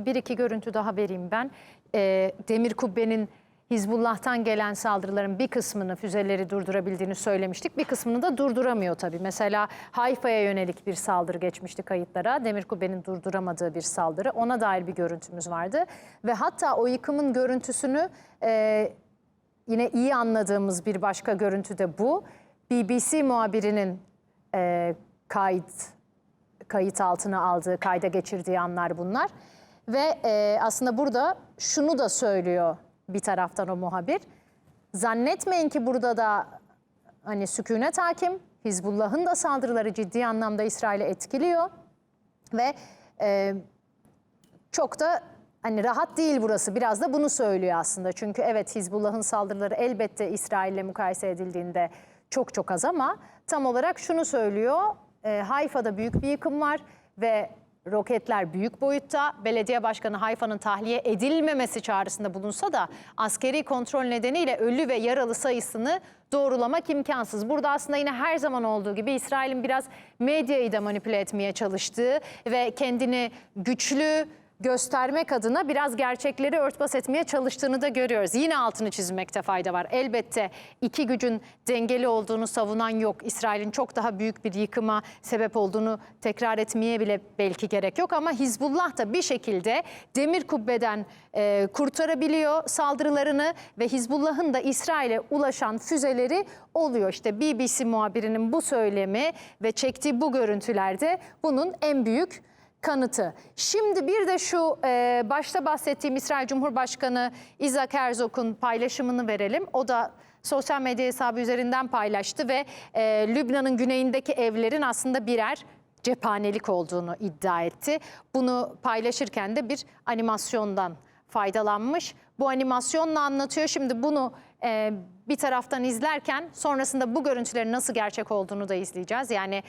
Bir iki görüntü daha vereyim ben. Ee, Demir Kubbe'nin Hizbullah'tan gelen saldırıların bir kısmını füzeleri durdurabildiğini söylemiştik. Bir kısmını da durduramıyor tabii. Mesela Hayfa'ya yönelik bir saldırı geçmişti kayıtlara. Demir Kubbe'nin durduramadığı bir saldırı. Ona dair bir görüntümüz vardı. Ve hatta o yıkımın görüntüsünü e, yine iyi anladığımız bir başka görüntü de bu. BBC muhabirinin e, kayıt kayıt altına aldığı, kayda geçirdiği anlar bunlar. Ve e, aslında burada şunu da söylüyor bir taraftan o muhabir. Zannetmeyin ki burada da hani sükunet hakim. Hizbullah'ın da saldırıları ciddi anlamda İsrail'i etkiliyor. Ve e, çok da hani rahat değil burası. Biraz da bunu söylüyor aslında. Çünkü evet Hizbullah'ın saldırıları elbette İsrail'le mukayese edildiğinde çok çok az ama tam olarak şunu söylüyor. E, Hayfa'da büyük bir yıkım var ve roketler büyük boyutta. Belediye başkanı Hayfa'nın tahliye edilmemesi çağrısında bulunsa da askeri kontrol nedeniyle ölü ve yaralı sayısını doğrulamak imkansız. Burada aslında yine her zaman olduğu gibi İsrail'in biraz medyayı da manipüle etmeye çalıştığı ve kendini güçlü göstermek adına biraz gerçekleri örtbas etmeye çalıştığını da görüyoruz. Yine altını çizmekte fayda var. Elbette iki gücün dengeli olduğunu savunan yok. İsrail'in çok daha büyük bir yıkıma sebep olduğunu tekrar etmeye bile belki gerek yok. Ama Hizbullah da bir şekilde demir kubbeden e, kurtarabiliyor saldırılarını ve Hizbullah'ın da İsrail'e ulaşan füzeleri oluyor. İşte BBC muhabirinin bu söylemi ve çektiği bu görüntülerde bunun en büyük kanıtı. Şimdi bir de şu e, başta bahsettiğim İsrail Cumhurbaşkanı Isaac Herzog'un paylaşımını verelim. O da sosyal medya hesabı üzerinden paylaştı ve e, Lübnan'ın güneyindeki evlerin aslında birer cephanelik olduğunu iddia etti. Bunu paylaşırken de bir animasyondan faydalanmış. Bu animasyonla anlatıyor. Şimdi bunu e, bir taraftan izlerken sonrasında bu görüntülerin nasıl gerçek olduğunu da izleyeceğiz. Yani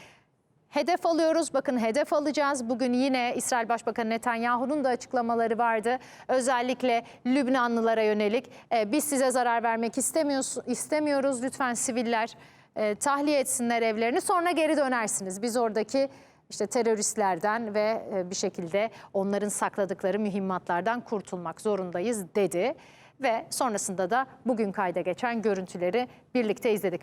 Hedef alıyoruz. Bakın hedef alacağız. Bugün yine İsrail Başbakanı Netanyahu'nun da açıklamaları vardı. Özellikle Lübnanlılara yönelik e, biz size zarar vermek istemiyoruz, istemiyoruz. Lütfen siviller e, tahliye etsinler evlerini sonra geri dönersiniz. Biz oradaki işte teröristlerden ve e, bir şekilde onların sakladıkları mühimmatlardan kurtulmak zorundayız dedi. Ve sonrasında da bugün kayda geçen görüntüleri birlikte izledik.